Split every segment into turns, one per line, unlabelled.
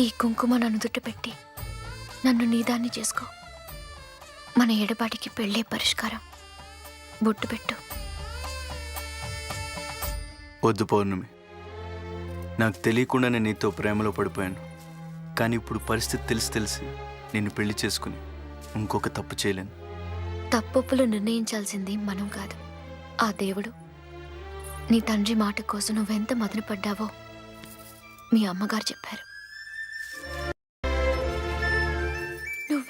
ఈ కుంకుమ నన్ను పెట్టి నన్ను నీదాన్ని చేసుకో. మన ఎడబాటికి పెళ్ళే పరిష్కారం. బొట్టు పెట్టు.
వద్దు పౌర్ణమి. నాకు తెలియకుండా నేను నీతో ప్రేమలో పడిపోయాను. కానీ ఇప్పుడు పరిస్థితి తెలిసి తెలిసి నిన్ను పెళ్ళి చేసుకుని ఇంకొక తప్పు చేయలేను.
తప్పొప్పులు నిర్ణయించాల్సింది మనం కాదు. ఆ దేవుడు నీ తండ్రి మాట కోసం నువ్వెంత మదనపడ్డావో మీ అమ్మగారు చెప్పారు.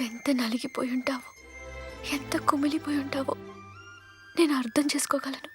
నువ్వెంత నలిగిపోయి ఉంటావో ఎంత కుమిలిపోయి ఉంటావో నేను అర్థం చేసుకోగలను.